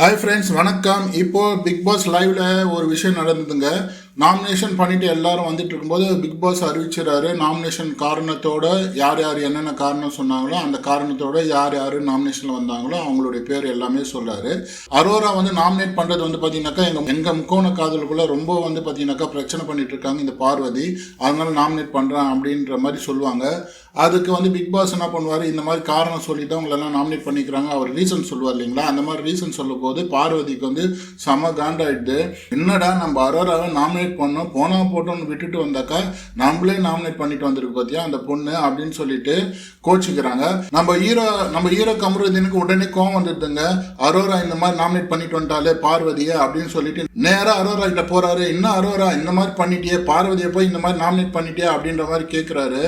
Hi friends வணக்கம். இப்போது big pass லைவ்ல ஒரு விஷயம் நடந்ததுங்க. நாமினேஷன் பண்ணிட்டு எல்லாரும் வந்துட்டு இருக்கும்போது பிக் பாஸ் அறிவிச்சிடறாரு. நாமினேஷன் காரணத்தோட யார் யார் என்னென்ன காரணம் சொன்னாங்களோ அந்த காரணத்தோட யார் யார் நாமினேஷனில் வந்தாங்களோ அவங்களுடைய பேர் எல்லாமே சொல்றாரு. அரோரா வந்து நாமினேட் பண்ணுறது வந்து பார்த்தீங்கன்னாக்கா எங்கள் எங்கள் முக்கோண காதலுக்குள்ள ரொம்ப வந்து பார்த்தீங்கன்னாக்கா பிரச்சனை பண்ணிட்டு இருக்காங்க இந்த பார்வதி. அதனால நாமினேட் பண்ணுறேன் அப்படின்ற மாதிரி சொல்லுவாங்க. அதுக்கு வந்து பிக் பாஸ் என்ன பண்ணுவார்? இந்த மாதிரி காரணம் சொல்லிட்டு அவங்களெல்லாம் நாமினேட் பண்ணிக்கிறாங்க. அவர் ரீசன் சொல்லுவார் இல்லைங்களா? அந்த மாதிரி ரீசன் சொல்லும் போது பார்வதிக்கு வந்து செம காண்டாயிடுது. என்னடா நம்ம அரோராவை நாமினேட் பண்ணோம். போனா போட்டோம்னு விட்டுட்டு வந்தாக்கா நம்மளே நாமினேட் பண்ணிட்டு வந்திருக்கு பார்த்தியா அந்த பொண்ணு அப்படின்னு சொல்லிட்டு கோச்சிக்கிறாங்க. நம்ம ஹீரோ நம்ம ஹீரோ கமருதீனுக்கு உடனே கோவம் வந்துடுதுங்க. அரோரா இந்த மாதிரி நாமினேட் பண்ணிட்டு வந்துட்டாலே பார்வதியை அப்படின்னு சொல்லிட்டு நேராக அரோரா கிட்ட போறாரு. என்ன அரோரா? இந்த மாதிரி பண்ணிட்டியே பார்வதியை போய் இந்த மாதிரி நாமினேட் பண்ணிட்டே அப்படின்ற மாதிரி கேட்குறாரு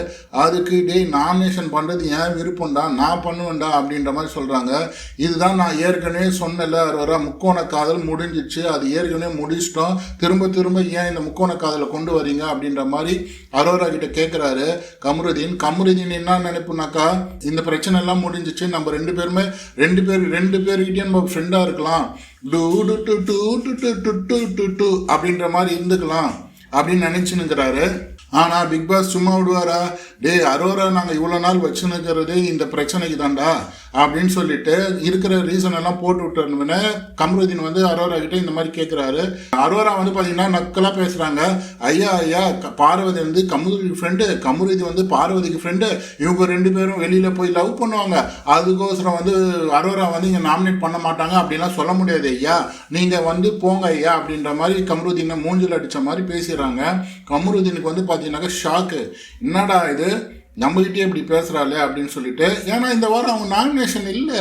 அதுக்கு டே டேய் நாமினேஷன் பண்ணுறது ஏன் விருப்பம்டா நான் பண்ணுவேன்டா அப்படின்ற மாதிரி சொல்கிறாங்க இதுதான் நான் ஏற்கனவே சொன்னல அரோரா முக்கோண காதல் முடிஞ்சிச்சு அது ஏற்கனவே முடிச்சிட்டோம் திரும்ப திரும்ப ஏன் இந்த முக்கோண காதலை கொண்டு வரீங்க அப்படின்ற மாதிரி அரோரா கிட்ட கேட்குறாரு கமருதீன் கமருதீன் என்ன நினைப்புனாக்கா இந்த பிரச்சனை எல்லாம் முடிஞ்சிச்சு நம்ம ரெண்டு பேருமே ரெண்டு பேர் ரெண்டு பேர்கிட்டயும் நம்ம ஃப்ரெண்டாக இருக்கலாம் டு டு டு டு டு டு டு டு டு டு அப்படின்ற மாதிரி இருந்துக்கலாம் அப்படின்னு நினச்சினுங்கிறாரு ஆனால் பிக்பாஸ் சும்மா விடுவாரா? டே அரோரா நாங்கள் இவ்வளோ நாள் வச்சுன்னுக்கிறதே இந்த பிரச்சனைக்கு தாண்டா அப்படின்னு சொல்லிட்டு இருக்கிற ரீசன் எல்லாம் போட்டு விட்டோன்னு கமருதீன் வந்து அரோரா கிட்ட இந்த மாதிரி கேட்குறாரு அரோரா வந்து பார்த்தீங்கன்னா நக்கலாக பேசுகிறாங்க ஐயா ஐயா க- பார்வதி வந்து கமருதி ஃப்ரெண்டு கமருதி வந்து பார்வதிக்கு ஃப்ரெண்டு இவங்க ரெண்டு பேரும் வெளியில் போய் லவ் பண்ணுவாங்க. அதுக்கோசரம் வந்து அரோரா வந்து இங்கே நாமினேட் பண்ண மாட்டாங்க அப்படிலாம் சொல்ல முடியாது ஐயா. நீங்கள் வந்து போங்க ஐயா அப்படின்ற மாதிரி கமருதீனை மூஞ்சில் அடித்த மாதிரி பேசிடுறாங்க. கமருதீனுக்கு வந்து பார்த்தீங்கன்னாக்கா ஷாக்கு என்னடா இது? நம்மகிட்டே இப்படி பேசுகிறாளே அப்படின்னு சொல்லிட்டு ஏன்னா இந்த வாரம் அவங்க நாமினேஷன் இல்லை.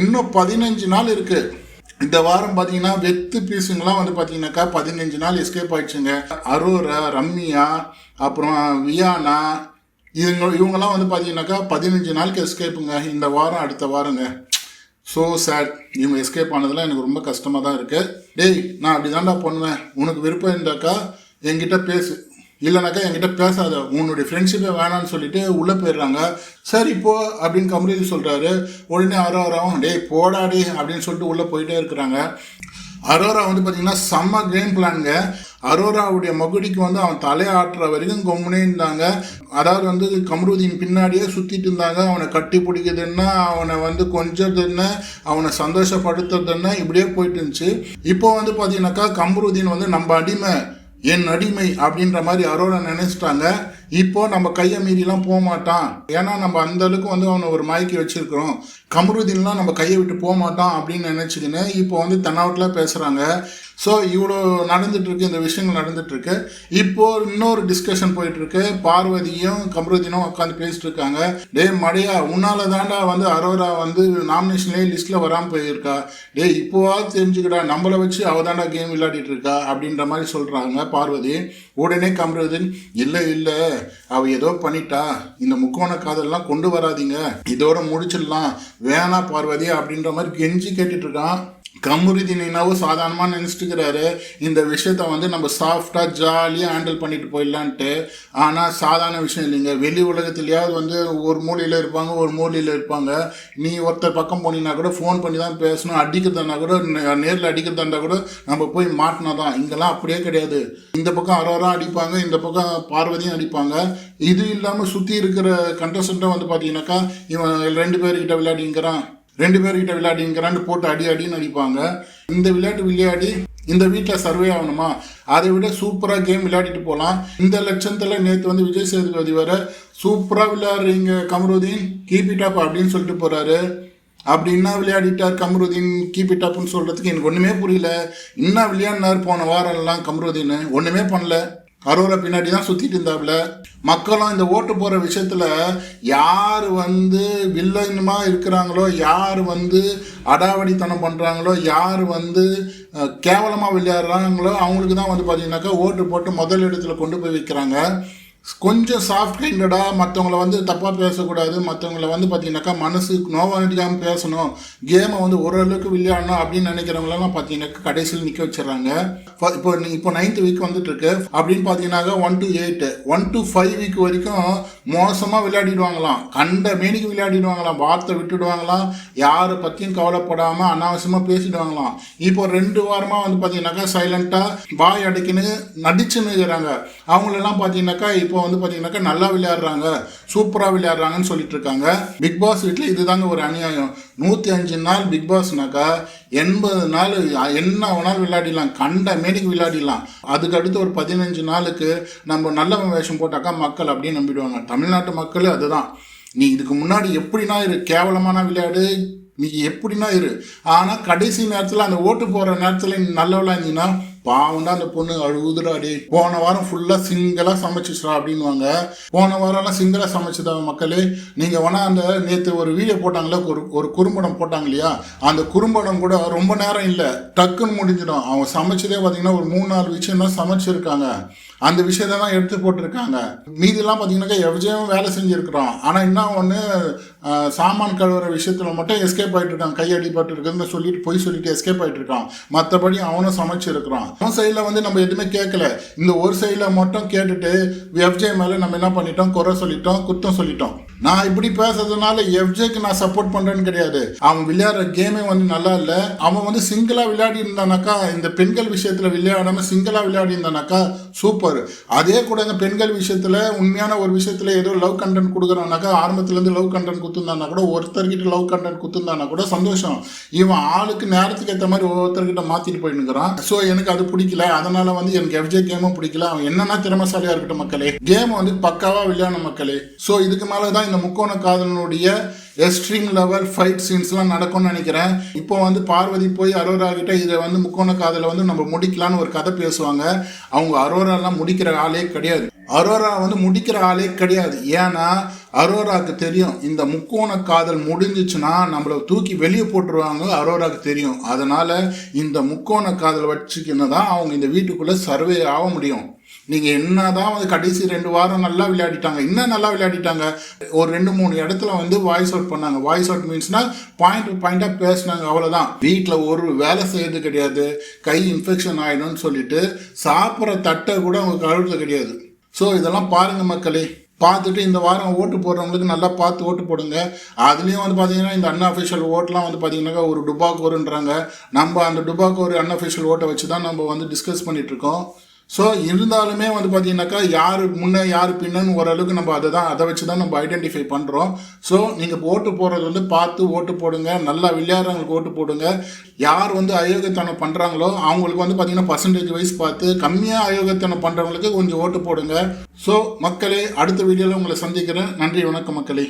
இன்னும் பதினஞ்சு நாள் இருக்குது இந்த வாரம் பார்த்தீங்கன்னா வெத்து பீஸுங்கெல்லாம் வந்து பார்த்தீங்கன்னாக்கா பதினஞ்சு நாள் எஸ்கேப் ஆயிடுச்சுங்க. அரோரா ரம்யா அப்புறம் வியானா இவங்க இவங்கெல்லாம் வந்து பார்த்தீங்கன்னாக்கா பதினஞ்சு நாளுக்கு எஸ்கேப்புங்க இந்த வாரம் அடுத்த வாரங்க. ஸோ சேட் இவங்க எஸ்கேப் ஆனதெல்லாம் எனக்கு ரொம்ப கஷ்டமாக தான் இருக்குது டேய் நான் அப்படி தான்டா பண்ணுவேன். உனக்கு விருப்பம் இருந்தாக்கா என்கிட்ட பேசு. இல்லைனாக்கா என்கிட்ட பேசாத உன்னுடைய ஃப்ரெண்ட்ஷிப்பே வேணாம்னு சொல்லிட்டு உள்ளே போயிடுறாங்க. சரி போ அப்படின்னு கமருதி சொல்கிறாரு உடனே அரோராவும் டேய் போடாடி அப்படின்னு சொல்லிட்டு உள்ளே போயிட்டே இருக்கிறாங்க. அரோரா வந்து பார்த்தீங்கன்னா செம்ம கேம் பிளானுங்க அரோராவுடைய மகுடிக்கு வந்து அவன் தலையாட்டுற வரைக்கும் கொம்முனே இருந்தாங்க. அதாவது வந்து கமருதீன் பின்னாடியே சுற்றிட்டு இருந்தாங்க. அவனை கட்டி பிடிக்குதுன்னா அவனை வந்து கொஞ்சதுன்னு அவனை சந்தோஷப்படுத்துறதுன்னு இப்படியே போயிட்டு இருந்துச்சு. இப்போ வந்து பார்த்தீங்கன்னாக்கா கமருதீன் வந்து நம்ம அடிமை. என் அடிமை அப்படின்ற மாதிரி அரோரா நினைச்சிட்டாங்க. இப்போ நம்ம கையை மீறிலாம் போக மாட்டான். ஏன்னா நம்ம அந்த அளவுக்கு வந்து அவனை ஒரு மயக்கி வச்சிருக்கிறோம். கமருதீன்லாம் நம்ம கையை விட்டு போக மாட்டான் அப்படின்னு நினைச்சுக்கின்னு இப்போ வந்து தன்னாவட்டில் பேசுகிறாங்க ஸோ இவ்வளோ நடந்துட்டு இருக்கு இந்த விஷயங்கள் நடந்துட்டு இருக்கு இப்போ இன்னொரு டிஸ்கஷன் போயிட்டு இருக்கு பார்வதியும் கமருதீனும் உட்காந்து பேசிட்டு இருக்காங்க டேய் மடையா உன்னால தாண்டா வந்து அரோரா வந்து நாமினேஷன்லேயே லிஸ்ட்ல வராமல் போயிருக்கா. டேய் இப்போவாவது தெரிஞ்சுக்கிட்டா நம்மளை வச்சு அவ தாண்டா கேம் விளையாடிட்டு இருக்கா அப்படின்ற மாதிரி சொல்றாங்க பார்வதி. உடனே கமருதீன் இல்லை இல்லை அவ ஏதோ பண்ணிட்டா. இந்த முக்கோண காதல்லாம் கொண்டு வராதீங்க. இதோட முடிச்சிடலாம். வேணா பார்வதி அப்படின்ற மாதிரி கெஞ்சி கேட்டுட்டு கமுருதி கமுருதீன் சாதாரணமாக நினச்சிட்டுக்கிறாரு இந்த விஷயத்த வந்து நம்ம சாஃப்டாக ஜாலியாக ஹேண்டில் பண்ணிட்டு போயிடலான்ட்டு. ஆனால் சாதாரண விஷயம் இல்லைங்க. வெளி உலகத்துலையாவது வந்து ஒரு மூலையில் இருப்பாங்க ஒரு மூலையில் இருப்பாங்க. நீ ஒருத்தர் பக்கம் போனீங்கன்னா கூட ஃபோன் பண்ணி தான் பேசணும். அடிக்கிறதுனா கூட நேரில் அடிக்கிறதா கூட நம்ம போய் மாட்டினா தான் இங்கெல்லாம் அப்படியே கிடையாது. இந்த பக்கம் அரோரா அடிப்பாங்க இந்த பக்கம் பார்வதியும் அடிப்பாங்க. இது இல்லாமல் சுற்றி இருக்கிற கண்டஸ்டண்ட்டும் வந்து பார்த்தீங்கன்னாக்கா இவன் ரெண்டு பேர்கிட்ட விளையாடிங்கிறான். ரெண்டு பேர்கிட்ட விளையாடிங்கிறான்னு போட்டு அடி அடின்னு அடிப்பாங்க. இந்த விளையாட்டு விளையாடி இந்த வீட்டில் சர்வே ஆகணுமா? அதை விட சூப்பராக கேம் விளையாடிட்டு போகலாம் இந்த லட்சத்தில் நேற்று வந்து விஜய் சேதுபதி வர சூப்பராக விளையாடுறீங்க கமருதீன் கீப் இட் அப் அப்படின்னு சொல்லிட்டு போகிறாரு அப்படி என்ன விளையாடிட்டார் கமருதீன் கீப் இட் அப்னு சொல்கிறதுக்கு எனக்கு ஒன்றுமே புரியல. என்ன விளையாடினார் போன வாரம்லாம் கமருதீன்? ஒன்றுமே பண்ணல. கரூரை பின்னாடி தான் சுத்திட்டு இருந்தாப்புல மக்களும் இந்த ஓட்டு போற விஷயத்துல யார் வந்து வில்லனுமா இருக்கிறாங்களோ யார் வந்து அடாவடித்தனம் பண்றாங்களோ யார் வந்து கேவலமாக கேவலமா விளையாடுறாங்களோ அவங்களுக்கு தான் வந்து பாத்தீங்கன்னாக்கா ஓட்டு போட்டு முதல் இடத்துல கொண்டு போய் வைக்கிறாங்க. கொஞ்சம் சாஃப்ட் மைண்டடாக மற்றவங்கள வந்து தப்பாக பேசக்கூடாது. மற்றவங்கள வந்து பார்த்தீங்கன்னாக்கா மனசு நோவடிக்காமல் பேசணும். கேமை வந்து ஓரளவுக்கு விளையாடணும் அப்படின்னு நினைக்கிறவங்களெல்லாம் பார்த்தீங்கன்னாக்கா கடைசியில் நிற்க வச்சிடறாங்க ஃப- இப்போ நீ- இப்போ நைன்த் வீக் வந்துட்டுருக்கு. அப்படின்னு பார்த்தீங்கன்னாக்கா one two eight one two five week வரைக்கும் மோசமாக விளையாடிடுவாங்களாம். கண்ட மேனிக்கு விளையாடிடுவாங்களாம். வார்த்தை விட்டுடுவாங்களாம். யாரை பற்றியும் கவலைப்படாமல் அனாவசியமாக பேசிடுவாங்களாம். இப்போ ரெண்டு வாரமாக வந்து பார்த்தீங்கன்னாக்கா சைலண்ட்டாக வாய் அடைக்கின்னு நடிச்சுன்னு இருக்கிறாங்க. அவங்களெல்லாம் பார்த்தீங்கன்னாக்கா இப்போ இப்போ வந்து பார்த்தீங்கன்னாக்கா நல்லா விளையாடுறாங்க சூப்பராக விளையாடுறாங்கன்னு சொல்லிட்டு இருக்காங்க பிக் பாஸ் வீட்டில் இதுதாங்க ஒரு அநியாயம். நூற்றி அஞ்சு நாள் பிக் பாஸ்னாக்கா எண்பது நாள் என்ன வேணாலும் விளையாடிடலாம் கண்ட மேடிக்கு விளையாடிடலாம். அதுக்கு அடுத்து ஒரு பதினஞ்சு நாளுக்கு நம்ம நல்ல வேஷம் போட்டாக்கா மக்கள் அப்படியே நம்பிடுவாங்க. தமிழ்நாட்டு மக்கள் அதுதான். நீ இதுக்கு முன்னாடி எப்படின்னா இரு கேவலமான விளையாடு நீ எப்படின்னா இரு. ஆனால் கடைசி நேரத்தில் அந்த ஓட்டு போகிற நேரத்தில் நீ நல்லவளா இருந்தீங்கன்னா பாவம் தான் அந்த பொண்ணு அழுகுதுடா அடி போன வாரம் ஃபுல்லாக சிங்கிளாக சமைச்சிச்சுடா அப்படின்வாங்க போன வாரம்லாம் சிங்கிளாக சமைச்சதா மக்களே. நீங்கள் வேணா அந்த நேற்று ஒரு வீடியோ போட்டாங்களே ஒரு ஒரு குறும்படம் போட்டாங்க இல்லையா? அந்த குறும்படம் கூட ரொம்ப நேரம் இல்லை. டக்குன்னு முடிஞ்சிடும். அவங்க சமைச்சதே பார்த்தீங்கன்னா ஒரு மூணு நாலு விஷயம் தான் சமைச்சிருக்காங்க. அந்த விஷயத்தை தான் எடுத்து போட்டிருக்காங்க. மீதிலாம் பார்த்தீங்கன்னாக்கா எவ்வளோ வேலை செஞ்சுருக்கிறோம் ஆனால் என்ன ஒன்று சாமான் கழுவுற விஷயத்தில் மட்டும் எஸ்கேப் ஆகிட்டு இருக்கான். கை அடிபட்டு சொல்லிட்டு போய் சொல்லிட்டு எஸ்கேப் ஆகிட்டு இருக்கான். மற்றபடி அவனும் சமைச்சிருக்கிறான். அவன் சைடில் வந்து நம்ம எதுவுமே கேட்கல இந்த ஒரு சைடில் மட்டும் கேட்டுட்டு எஃப்ஜே மேலே நம்ம என்ன பண்ணிட்டோம்? குறை சொல்லிட்டோம் குத்தம் சொல்லிட்டோம். நான் இப்படி பேசுறதுனால எஃப்ஜேக்கு நான் சப்போர்ட் பண்ணுறேன்னு கிடையாது. அவன் விளையாடுற கேமே வந்து நல்லா இல்லை. அவன் வந்து சிங்கிளாக விளையாடி இருந்தானாக்கா இந்த பெண்கள் விஷயத்தில் விளையாடாமல் சிங்கிளாக விளையாடி இருந்தானாக்கா சூப்பர் அதே கூட இந்த பெண்கள் விஷயத்தில் உண்மையான ஒரு விஷயத்தில் ஏதோ லவ் கண்டென்ட் கொடுக்குறானாக்கா ஆரம்பத்துலேருந்து லவ் கண்டென்ட் குத்துந்தானா கூட ஒருத்தர்கிட்ட லவ் கண்டென்ட் குத்துந்தானா கூட சந்தோஷம். இவன் ஆளுக்கு நேரத்துக்கு ஏற்ற மாதிரி ஒவ்வொருத்தர்கிட்ட மாற்றிட்டு போயின்னுக்கிறான். ஸோ எனக்கு அது பிடிக்கல. அதனால வந்து எனக்கு எஃப்ஜே கேமும் பிடிக்கல. அவன் என்னன்னா திறமைசாலியாக இருக்கட்டும் மக்களே. கேம் வந்து பக்காவாக விளையாடும் மக்களே. ஸோ இதுக்கு மேலே தான் இந்த முக்கோண காதலனுடைய எஸ்ட்ரிங் லெவல் ஃபைட் சீன்ஸ்லாம் நடக்கும்னு நினைக்கிறேன். இப்போ வந்து பார்வதி போய் அரோரா கிட்ட இதை வந்து முக்கோண காதலை வந்து நம்ம முடிக்கலான்னு ஒரு கதை பேசுவாங்க. அவங்க அரோராலாம் முடிக்கிற ஆளே கிடையாது. அரோரா வந்து முடிக்கிற ஆளே கிடையாது. ஏன்னா அரோராக்கு தெரியும். இந்த முக்கோண காதல் முடிஞ்சிச்சுன்னா நம்மளை தூக்கி வெளியே போட்டுருவாங்க அரோராக்கு தெரியும். அதனால இந்த முக்கோண காதல் வச்சுக்கின்னு தான் அவங்க இந்த வீட்டுக்குள்ளே சர்வே ஆக முடியும். நீங்கள் என்னதான் வந்து கடைசி ரெண்டு வாரம் நல்லா விளையாடிட்டாங்க இன்னும் நல்லா விளையாடிட்டாங்க. ஒரு ரெண்டு மூணு இடத்துல வந்து வாய்ஸ் அவுட் பண்ணாங்க. வாய்ஸ் அவுட் மீன்ஸ்னா பாயிண்ட் பாயிண்டாக பேசினாங்க அவ்வளோதான் வீட்டில் ஒரு வேலை செய்யறது கிடையாது. கை இன்ஃபெக்ஷன் ஆகிடும்னு சொல்லிட்டு சாப்பிட்ற தட்டை கூட அவங்க கழுவுறது கிடையாது. ஸோ இதெல்லாம் பாருங்கள் மக்களே. பார்த்துட்டு இந்த வாரம் ஓட்டு போடுறவங்களுக்கு நல்லா பார்த்து ஓட்டு போடுங்க. அதுலேயும் வந்து பார்த்தீங்கன்னா இந்த அன்அஃபிஷியல் ஓட்டெலாம் வந்து பார்த்தீங்கன்னாக்கா ஒரு டுபாக்கோருன்றாங்க நம்ம அந்த டுபாக்கோர் அன்அஃபிஷியல் ஓட்டை வச்சு தான் நம்ம வந்து டிஸ்கஸ் பண்ணிகிட்ருக்கோம் இருக்கோம். ஸோ இருந்தாலுமே வந்து பார்த்தீங்கன்னாக்கா யார் முன்னே யார் பின்னன்னு ஓரளவுக்கு நம்ம அதை தான் அதை வச்சு தான் நம்ம ஐடென்டிஃபை பண்ணுறோம் ஸோ நீங்கள் ஓட்டு போடுறது வந்து பார்த்து ஓட்டு போடுங்க. நல்லா விளையாடுறவங்களுக்கு ஓட்டு போடுங்க. யார் வந்து அயோகத்தனம் பண்ணுறாங்களோ அவங்களுக்கு வந்து பார்த்தீங்கன்னா பர்சன்டேஜ் வைஸ் பார்த்து கம்மியாக அயோகத்தனம் பண்ணுறவங்களுக்கு கொஞ்சம் ஓட்டு போடுங்க. ஸோ மக்களே அடுத்த வீடியோவில் உங்களை சந்திக்கிறேன். நன்றி வணக்கம் மக்களே.